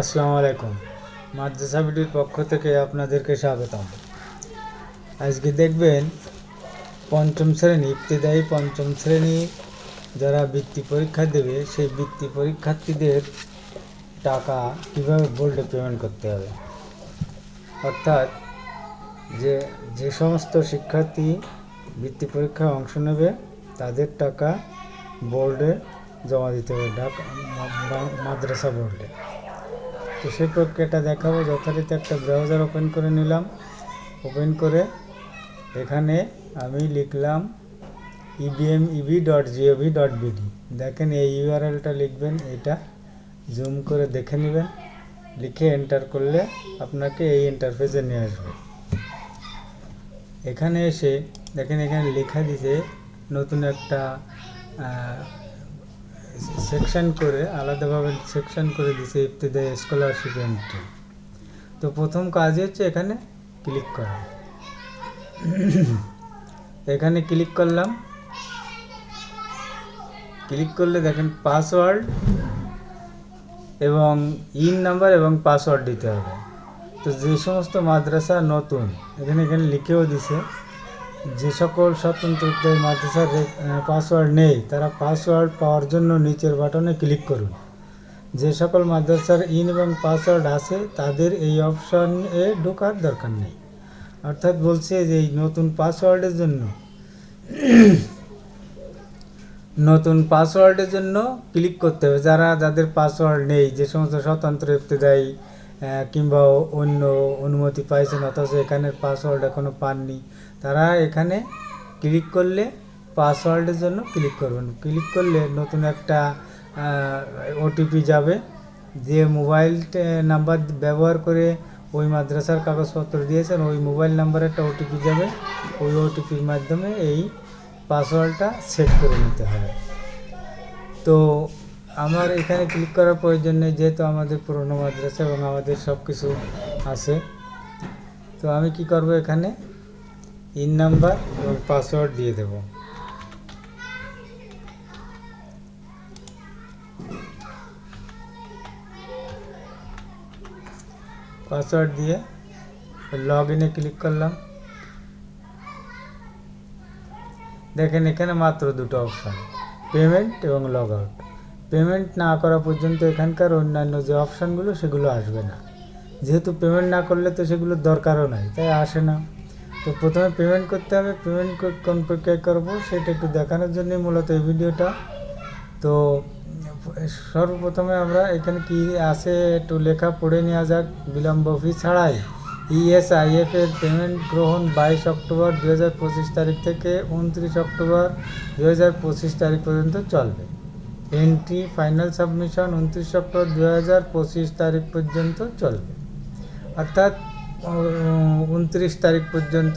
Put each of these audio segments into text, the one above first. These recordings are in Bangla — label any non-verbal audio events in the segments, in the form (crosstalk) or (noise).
আসসালামু আলাইকুম। মাদ্রাসা বিডির পক্ষ থেকে আপনাদেরকে স্বাগতম। আজকে দেখবেন পঞ্চম শ্রেণি, ইবতদায়ী পঞ্চম শ্রেণি যারা বৃত্তি পরীক্ষা দেবে, সেই বৃত্তি পরীক্ষার্থীদের টাকা কীভাবে বোর্ডে পেমেন্ট করতে হবে? অর্থাৎ যে যে সমস্ত শিক্ষার্থী বৃত্তি পরীক্ষায় অংশ নেবে, তাদের টাকা বোর্ডে জমা দিতে হবে মাদ্রাসা বোর্ডে। তো সেই প্রক্রিয়াটা দেখাবো। যথারীতি একটা ব্রাউজার ওপেন করে নিলাম। ওপেন করে এখানে আমি লিখলাম EBM EB dot GOV dot BD দেখেন এই ইউআরএলটা লিখবেন, এটা জুম করে দেখে নেবেন। লিখে এন্টার করলে আপনাকে এই ইন্টারফেসে নিয়ে আসবে। এখানে এসে দেখেন, এখানে লেখা দিছে নতুন একটা সেকশন করে আলাদাভাবে সেকশন করে দিছে ইবতদায়ী স্কলারশিপ এন্ট্রি তো প্রথম কাজ হচ্ছে এখানে ক্লিক করা। এখানে ক্লিক করলাম। ক্লিক করলে দেখেন পাসওয়ার্ড এবং ইন নাম্বার এবং পাসওয়ার্ড দিতে হবে। তো যে সমস্ত মাদ্রাসা নতুন, এখানে এখানে লিখেও দিছে। যে সকল স্বতন্ত্র উদ্যোগী মাদ্রাসার পাসওয়ার্ড নেই তারা পাসওয়ার্ড পাওয়ার জন্য নিচের বাটনে ক্লিক করুন। যে সকল মাদ্রাসার ইন এবং পাসওয়ার্ড আছে তাদের এই অপশনে ঢোকার দরকার নেই। অর্থাৎ বলছে যে এই নতুন পাসওয়ার্ডের জন্য (clears throat) নতুন পাসওয়ার্ডের জন্য ক্লিক করতে হবে। যারা যাদের পাসওয়ার্ড নেই যে সমস্ত স্বতন্ত্র ইবতদায়ী আহ, কিংবা অন্য অনুমতি পাইছেন, অথচ এখানের পাসওয়ার্ড এখনও পাননি। তারা এখানে ক্লিক করলে পাসওয়ার্ডের জন্য ক্লিক করবেন। ক্লিক করলে নতুন একটা ওটিপি যাবে, যে মোবাইল নাম্বার ব্যবহার করে ওই মাদ্রাসার কাগজপত্র দিয়েছেন, ওই মোবাইল নাম্বারে একটা ওটিপি যাবে। ওই ওটিপির মাধ্যমে এই পাসওয়ার্ডটা সেট করে নিতে হবে। তো আমার এখানে ক্লিক করার প্রয়োজন নেই, যেহেতু আমাদের পুরনো মাদ্রাসা এবং আমাদের সব কিছু আছে। তো আমি কি করব এখানে? ইন নাম্বার এবং পাসওয়ার্ড দিয়ে দেব। পাসওয়ার্ড দিয়ে লগ ইনে ক্লিক করলাম। দেখেন এখানে মাত্র দুটো অপশান পেমেন্ট এবং লগ আউট পেমেন্ট না করা পর্যন্ত এখানকার অন্যান্য যে অপশানগুলো, সেগুলো আসবে না। যেহেতু পেমেন্ট না করলে তো সেগুলোর দরকারও নাই, তাই আসে না। তো প্রথমে পেমেন্ট করতে হবে পেমেন্ট কোন প্রক্রিয়া করব, সেটা একটু দেখানোর জন্যই মূলত এই ভিডিওটা। তো সর্বপ্রথমে আমরা এখানে কি আছে একটু লেখা পড়ে নেওয়া যাক, বিলম্ব ফি ছাড়াই। E ইএসআইএফ এর পেমেন্ট গ্রহণ বাইশ অক্টোবর দু হাজার পঁচিশ তারিখ থেকে উনত্রিশ অক্টোবর দু হাজার পঁচিশ তারিখ পর্যন্ত চলবে। এন্ট্রি ফাইনাল সাবমিশন উনত্রিশ অক্টোবর দু হাজার পঁচিশ তারিখ পর্যন্ত চলবে। অর্থাৎ উনত্রিশ তারিখ পর্যন্ত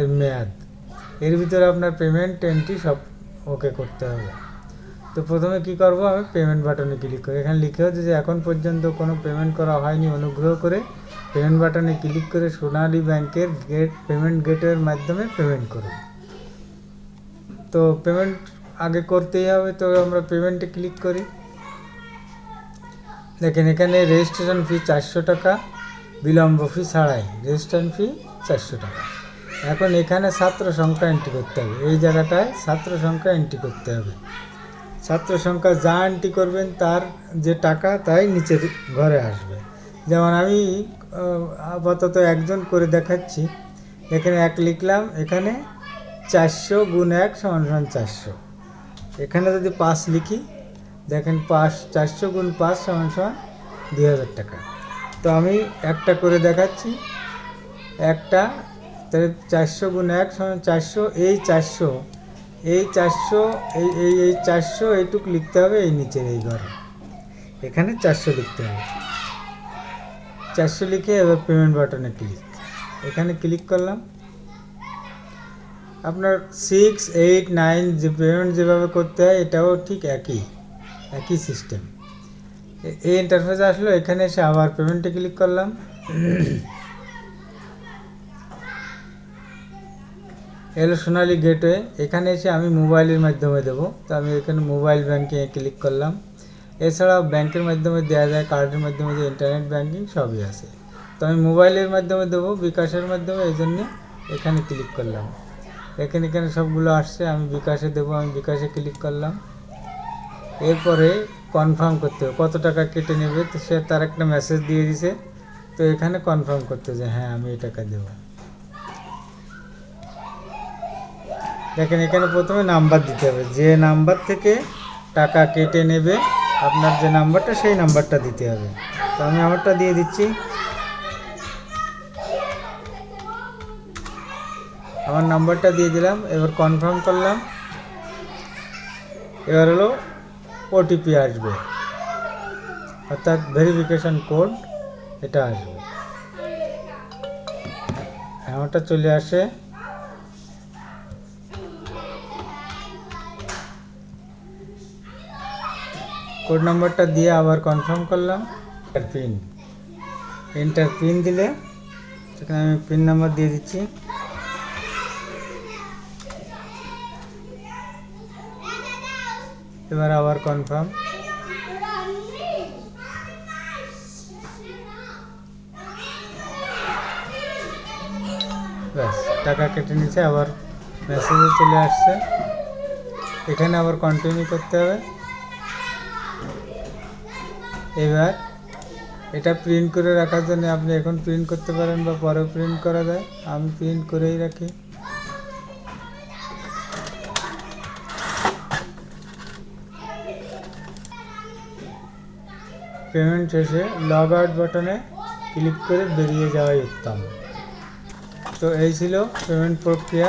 এর মেয়াদ। এর ভিতরে আপনার পেমেন্ট এন্ট্রি সব ওকে করতে হবে। তো প্রথমে কি করব আমি? পেমেন্ট বাটনে ক্লিক করি। এখানে লিখে হচ্ছে যে এখন পর্যন্ত কোনো পেমেন্ট করা হয়নি অনুগ্রহ করে। পেমেন্ট বাটনে ক্লিক করে সোনালী ব্যাংকের গেট পেমেন্ট গেটের মাধ্যমে পেমেন্ট করুন। তো পেমেন্ট আগে করতেই হবে, তো আমরা পেমেন্টে ক্লিক করি। দেখেন এখানে রেজিস্ট্রেশন ফি চারশো টাকা, বিলম্ব ফি ছাড়াই রেজিস্ট্রেশন ফি চারশো টাকা। এখন এখানে ছাত্র সংখ্যা এন্ট্রি করতে হবে, এই জায়গাটায় ছাত্র সংখ্যা এন্ট্রি করতে হবে। ছাত্র সংখ্যা যা এন্ট্রি করবেন, তার যে টাকা, তাই নিচের ঘরে আসবে। যেমন আমি আপাতত একজন করে দেখাচ্ছি। এখানে এক লিখলাম, এখানে চারশো গুণ এক সমান সমান চারশো। এখানে যদি পাঁচ লিখি, দেখেন পাঁচ, চারশো গুণ পাঁচ সমান সমান দুই হাজার টাকা। তো আমি একটা করে দেখাচ্ছি। একটা, তাহলে চারশো গুণ এক সমান চারশো, এই চারশো এই চারশো, এই এই এই চারশো, এইটুক লিখতে হবে এই নিচের এই ঘরে। এখানে চারশো লিখতে হবে। চারশো লিখে এবার পেমেন্ট বাটনে ক্লিক এখানে ক্লিক করলাম। আপনার সিক্স এইট নাইন যে পেমেন্ট যেভাবে করতে হয়, এটাও ঠিক একই একই সিস্টেম এই ইন্টারফেসে আসলো, এখানে এসে আবার পেমেন্টে ক্লিক করলাম। এলো সোনালী গেটওয়ে এখানে এসে আমি মোবাইলের মাধ্যমে দেবো। তো আমি এখানে মোবাইল ব্যাংকিংয়ে ক্লিক করলাম। এছাড়াও ব্যাংকের মাধ্যমে দেওয়া যায় কার্ডের মাধ্যমে যে ইন্টারনেট ব্যাঙ্কিং সবই আছে। তো আমি মোবাইলের মাধ্যমে দেবো, বিকাশের মাধ্যমে, এই জন্যে এখানে ক্লিক করলাম। এখানে এখানে সবগুলো আসছে, আমি বিকাশে দেবো, আমি বিকাশে ক্লিক করলাম। এরপরে কনফার্ম করতে হবে, কত টাকা কেটে নেবে, তো সে তার একটা মেসেজ দিয়ে দিছে। তো এখানে কনফার্ম করতে যে হ্যাঁ আমি এই টাকা দেবো। দেখেন, এখানে প্রথমে নাম্বার দিতে হবে। যে নাম্বার থেকে টাকা কেটে নেবে, আপনার যে নাম্বারটা সেই নাম্বারটা দিতে হবে। তো আমি আমারটা দিয়ে দিচ্ছি। আমার নাম্বারটা দিয়ে দিলাম, এবার কনফার্ম করলাম। এবার হলো ওটিপি আসবে। অর্থাৎ ভেরিফিকেশন কোড এটা আসবে। আমারটা চলে আসে। কোড নাম্বারটা দিয়ে আবার কনফার্ম করলাম। পিন এন্টার পিন দিলে, সেখানে আমি পিন নাম্বার দিয়ে দিচ্ছি। এবার আবার কনফার্ম ব্যাস, টাকা কেটে নিচ্ছে আবার মেসেজে চলে আসছে। এখানে আবার কন্টিনিউ করতে হবে। এবার এটা প্রিন্ট করে রাখার জন্য আপনি এখন প্রিন্ট করতে পারেন বা পরেও প্রিন্ট করা যায়। আমি প্রিন্ট করেই রাখি। পেমেন্ট শেষে লগ আউট বাটনে ক্লিক করে বেরিয়ে যাওয়াই উত্তম। তো এই ছিল পেমেন্ট প্রক্রিয়া।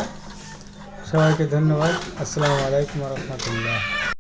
সবাইকে ধন্যবাদ। আসসালামু আলাইকুম রহমতুল্লাহ।